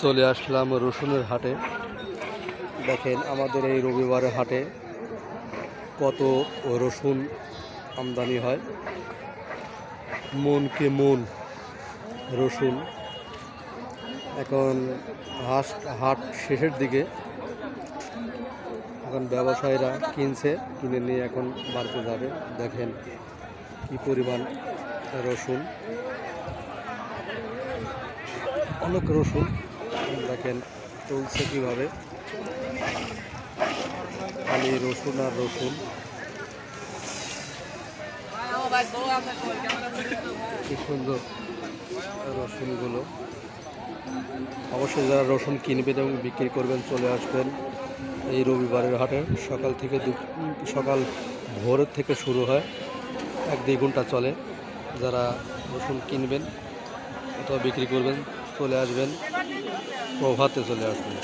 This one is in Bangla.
চলে আসলাম রসুনের হাটে। দেখেন আমাদের এই রবিবারের হাটে কত রসুন আমদানি হয়। মনকে মন রসুন। এখন হাস হাট শেষের দিকে। এখন ব্যবসায়ীরা কিনছে, কিনে নিয়ে এখন বাড়তে যাবে। দেখেন কি পরিমাণ রসুন। অনেক রসুন, দেখেন তুলছে কীভাবে। খালি রসুন আর রসুন। কি সুন্দর রসুনগুলো। অবশ্যই যারা রসুন কিনবেন এবং বিক্রি করবেন, চলে আসবেন এই রবিবারের হাটে। সকাল থেকে সকাল ভোরের থেকে শুরু হয়, এক দুই ঘণ্টা চলে। যারা রসুন কিনবেন অথবা বিক্রি করবেন চলে আসবেন প্রভাতে চলে আসবেন।